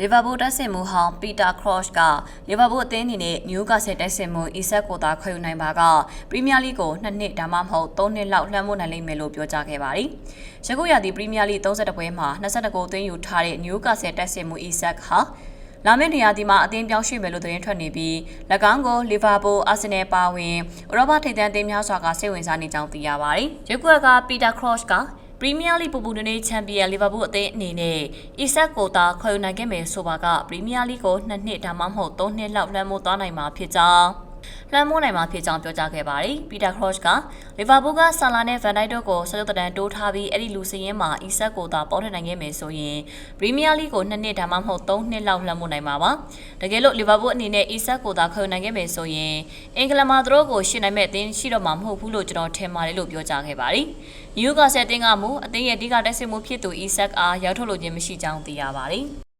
လီဗာပူးတက်ဆင်မှုဟောင်းပီတာခရော့ချ်ကလီဗာပူးအသင်းအနေနဲ့နယူကာဆယ်တက်ဆင်မှုအီဆက်ကိုသာခွင့်ယူနိုင်ပါကပရီးမီးယားလိကိုနှစ်နှစ်ဒါမှမဟုတ်သုံးနှစ်လောက်လွှမ်းမိုးနိုင်လိမ့်မယ်လို့ပြောကြားခဲ့ပါတယ်။ရခုရာသီပရီးမီးယားလိ32ပွဲမှာ22ဂိုးသွင်းယူထားတဲ့နယူကာဆယ်တက်ဆင်မှုအီဆက်ဟာလာမယ့်နေရာဒီမှာအသင်းပြောင်းရွှေ့မယ်လို့သတင်းထွက်နေပြီး၎င်းကိုလီဗာပူးအာဆင်နယ်ပါဝင်ဥရောပထိပ်တန်းအသင်းများစွာကစိတ်ဝင်စားနေကြောင်းသိရပါတယ်။ရက်ကွက်ကပီတာခရော့ချ်က ပရီးမီးယားလိပူပူနေနေချန်ပီယံလီဗာပူးအသင်းအနေနဲ့အီဆက်ကိုတာခေါ်ယူနိုင်ခဲ့မယ်ဆိုပါကပရီးမီးယားလိကိုနှစ်နှစ်ဒါမှမဟုတ်သုံးနှစ်လောက်လွှမ်းမိုးသွားနိုင်မှာဖြစ်ကြောင်း လွှမ်းမိုးနိုင်မှာဖြစ်ကြောင်းပြောကြားခဲ့ပါတယ်။ပီတာခရော့ချ်ကလီဗာပူးကဆာလာနဲ့ဗန်ဒိုက်တို့ကိုဆက်ရုပ်တံတိုးထားပြီးအဲ့ဒီလူစင်းရင်းမှာအီဆက်ကိုတာပေါ်ထွက်နိုင်ခဲ့မယ်ဆိုရင်ပရီးမီးယားလိကိုနှစ်နှစ်ဒါမှမဟုတ်သုံးနှစ်လောက်လွှမ်းမိုးနိုင်မှာပါ။တကယ်လို့လီဗာပူးအနေနဲ့အီဆက်ကိုတာခေါ်ယူနိုင်ခဲ့မယ်ဆိုရင်အင်္ဂလန်မှာသူတို့ကိုရှင်းနိုင်မဲ့အသင်းရှိတော့မှာမဟုတ်ဘူးလို့ကျွန်တော်ထင်ပါတယ်လို့ပြောကြားခဲ့ပါတယ်။ယူကာဆယ်အသင်းကမူအသင်းရဲ့အဓိကတက်ဆင်မှုဖြစ်သူအီဆက်အားရောက်ထုတ်လို့ခြင်းမရှိကြောင်းသိရပါတယ်။